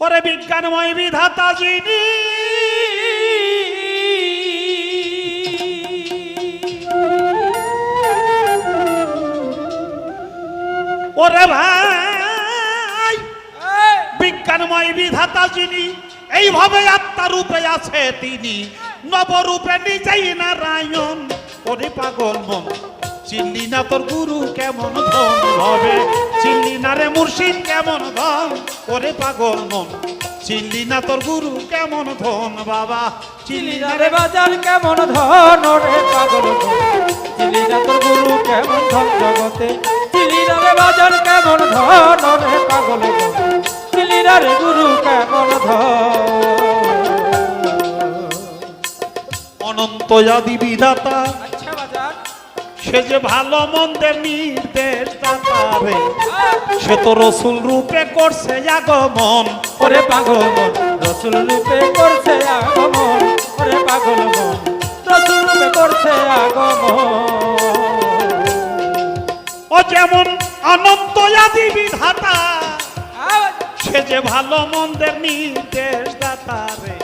ওরে বিজ্ঞানময় বিধাতা যিনি। ওরে ভাই, বিজ্ঞানময় বিধাতা যিনি, এইভাবে আত্মারূপে আছে তিনি। নবরূপে নিজেই নারায়ণ ওরে পাগল মন। চিনলি না তোর গুরু কেমন ধন হবে? চিনলি না রে মুর্শিদ কেমন ধন? ওরে পাগল মন। চিনলি না তোর গুরু কেমন ধন বাবা? চিনলি না রে বাজার কেমন ধন? রে পাগল চিলিনা তোর গুরু কেমন ধন জগতে? চিলিনারে বাজার কেমন ধন? রে পাগল চিলিনারে গুরু কেমন ধন? অনন্ত আদি বিধাতা সে যে ভালো মন্দের নির্দেশ দাতারে সে তো রসুল রূপে করছে আগমন। ওরে পাগল মন রসুল রূপে করছে আগমন। ওরে পাগল মন রসুল রূপে করছে আগমন। ও যেমন অনন্ত আদি বিধাতা সে যে ভালো মন্দের নির্দেশ দাতারে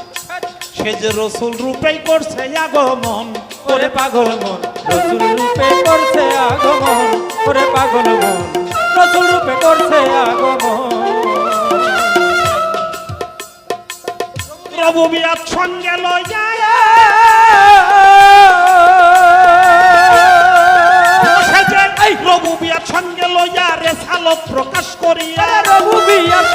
সে যে রসুল রূপেই করছে আগমন। ওরে পাগল মন রসুল রূপে করছে আগমন। ওরে পাগল মন রসুল রূপে করছে আগমন। প্রভু বিরাট সঙ্গে লয় সে এই সঙ্গে লইয়া রে সালত প্রকাশ করিয়া। প্রভু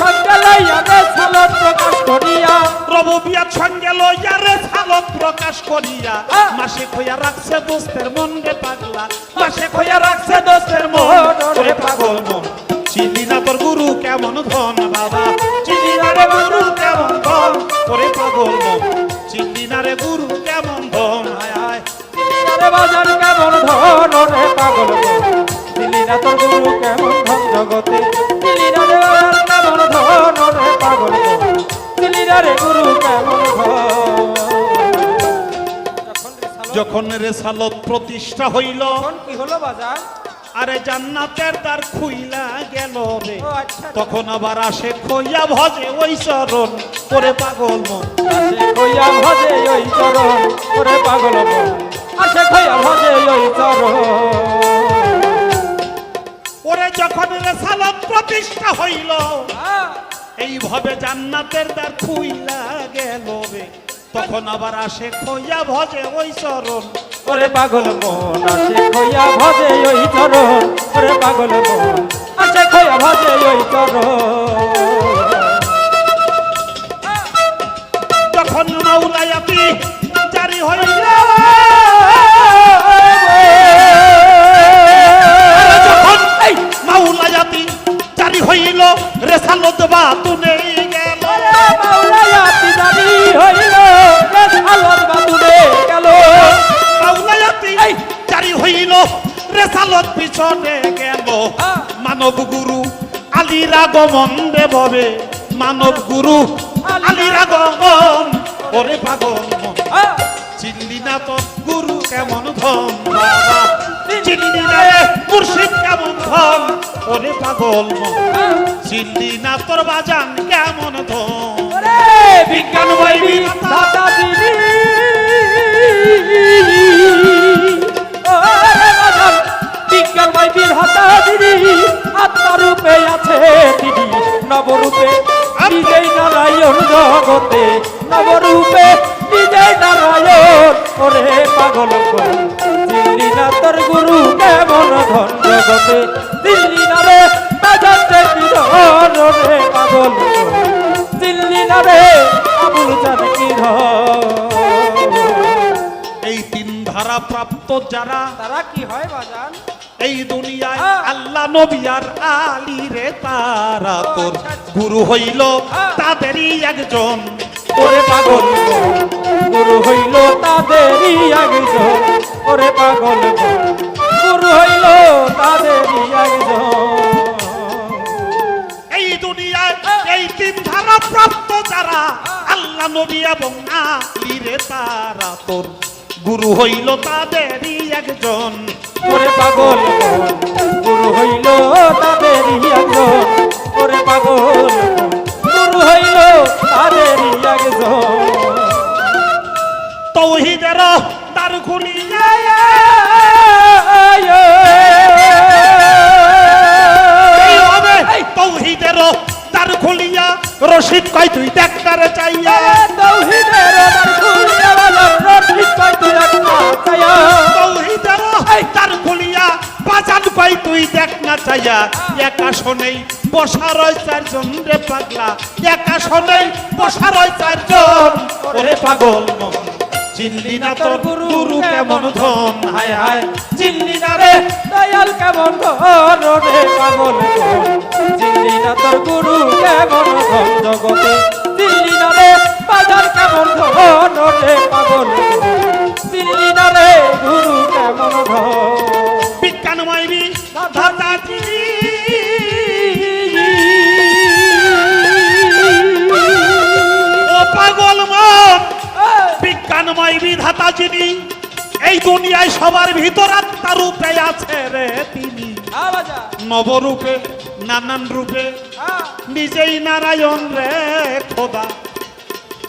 সঙ্গে লইয়া রে সালত প্রকাশ করিয়া। প্রভু সঙ্গে লইয়া রে সালত প্রকাশ করিয়া। মাসে খইয়া রাখছে দোস্তের মন রে পাগলা। মাসে খইয়া রাখছে দোস্তের মন রে পাগল মন। চিনি না তোর গুরু কেমন ধন বাবা। চিনি না রে গুরু কেমন ধন। ওরে পাগল মন। চিনি না রে গুরু কেমন ধন। আয় আয়। রে বাজার কেমন ধন। রে পাগল মন। না তোর গুরু কেমন ধন জগতে দিলি না রে কেমন ধন রে পাগল দিলি না রে গুরু কেমন যখন রে সালত প্রতিষ্ঠা হইল কি হলো বাজার? আরে জান্নাতের তার খুইলা গেল রে। আচ্ছা। তখন আবার আসে খইয়া ভজে ওই চরণ করে পাগল মন। আসে কইয়া ভজে ওই চরণ ওরে পাগল মন। আসে কইয়া ভজে ওই চরণ। যখন রেসালত প্রতিষ্ঠা হইল। এইভাবে জান্নাতের দ্বার খুইলা গেল রে তখন আবার আসে খইয়া ভজে ওই চরণ। ওরে পাগল মন আসে কইয়া ভজে ওই চরণ। ওরে পাগল মন আসে কইয়া ভজে ওই চরণ। যখন মাউলায়াতি পিছনে গেল মানব গুরু আলীর আগমন দেববে মানব গুরু আলীর আগমন ওরে পাগল চিনলি না তো গুরু কেমন ধন? না রে মুর্শিদ কেমন ধন? ওরে পাগল চিনলি না তোর বাজান কেমন ধন? বিজ্ঞান বই দাদা দিদি জগতে নবরূপে নিজেই নারায়ণ ওরে পাগল। দিল্লি না তোর গুরু কেমন ধন জগতে দিল্লি না রে বাজাতে কি ধন রে পাগল। দিল্লি না রে আবুল চাঁদ কি এই তিন ধারা প্রাপ্ত যারা তারা কি হয় বাজান এই দুনিয়ায়। আল্লাহ নবী আর আলী রে তারা তোর গুরু হইল। তাদেরই একজন। ওরে পাগল গুরু হইল তাদেরই একজন। ওরে পাগল গুরু হইল তাদেরই একজন। এই দুনিয়ায় এই তিন ধারা প্রাপ্ত যারা আল্লাহ নবী এবং আলী রে তারা তোর গুরু হইল তাদেরই একজন। পাগল। গুরু হইল তাদের একজন ওরে পাগল গুরু হইল তাদের একজন তৌহিদের তার খুনি তৌহিদের তার খুলিয়া। রশিদ কয়, তুই ডাক্তার চাইয়া? চাইয়া একা শোনেই বসা রয় চারজন। রে পাগলা, একা শোনেই বসা রয় চারজন। ওরে পাগল মন, চিনলি না তোর গুরু কেমন ধন? হায় হায়, চিনলি না রে দয়াল কেমন ঘর রে পাগল চিল্লি না তোর গুরু কেমন ঘর জগতে চিল্লি না রে বাজার কেমন ঘর রে পাগল চিল্লি না রে গুরু কেমন ঘর বিজ্ঞান মাইবি দাদা চিনি ও পাগল মন বিজ্ঞানময় বিধাতা এই দুনিয়ায় সবার ভিতর আত্মা রূপে তিনি। নবরূপে, নানান রূপে, নিজেই নারায়ণ রে খোদা।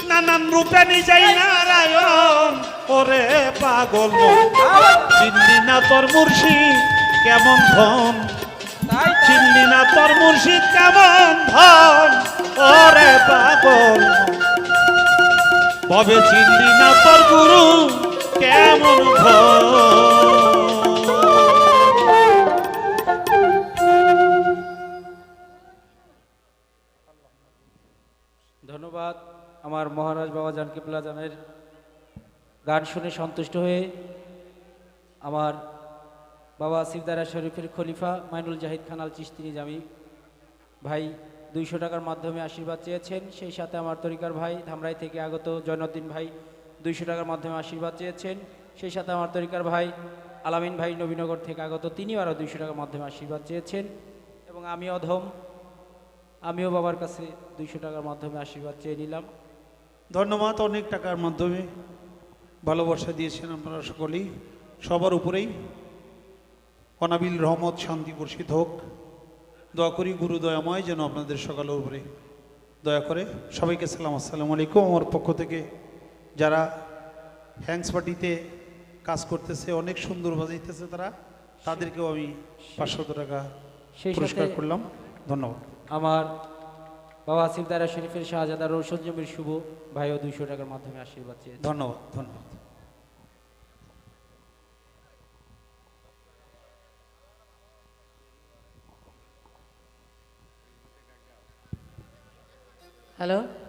নানান রূপে নিজেই নারায়ণ, ওরে পাগল চিনলি না তোর মুর্শিদ কেমন ধন? চিনলি না তোর মুর্শিদ কেমন ধন? ওরে পাগল। তবে চিনলি না তোর গুরু কেমন ধন? ধন্যবাদ আমার মহারাজ বাবা জানকি প্লাজানের। গান শুনে সন্তুষ্ট হয়ে আমার বাবা সিকদারা শরীফের খলিফা মাইনুল জাহিদ খান আল চিস্তি নিজামি। ভাই, দুইশো টাকার মাধ্যমে আশীর্বাদ চেয়েছেন, সেই সাথে আমার তরিকার ভাই ধামরাই থেকে আগত জয়নুদ্দিন ভাই দুইশো টাকার মাধ্যমে আশীর্বাদ চেয়েছেন, সেই সাথে আমার তরিকার ভাই আলামিন ভাই নবীনগর থেকে আগত তিনিও আরও দুইশো টাকার মাধ্যমে আশীর্বাদ চেয়েছেন এবং আমি অধম, আমিও বাবার কাছে দুইশো টাকার মাধ্যমে আশীর্বাদ চেয়ে নিলাম। ধন্যবাদ অনেক টাকার মাধ্যমে ভালোবাসা দিয়েছেন আপনারা সকলেই, সবার উপরেই। অনাবিল রহমত শান্তি বর্ষিত হোক। দয়া করি গুরু দয়াময় যেন আপনাদের সকালের উপরে। দয়া করে সবাইকে সালাম আসসালামু আলাইকুম। আমার পক্ষ থেকে যারা হ্যাংস পার্টিতে কাজ করতেছে অনেক সুন্দর বাজাইতেছে তারা তাদেরকেও আমি পাঁচশত টাকা সেই পুরস্কার করলাম। ধন্যবাদ। আমার বাবা সিকদারা শরীফের শাহজাদা রৌশদ জমির শুভ ভাইও দুইশো টাকার মাধ্যমে আশীর্বাদ চেয়েছে ধন্যবাদ ধন্যবাদ। Hello?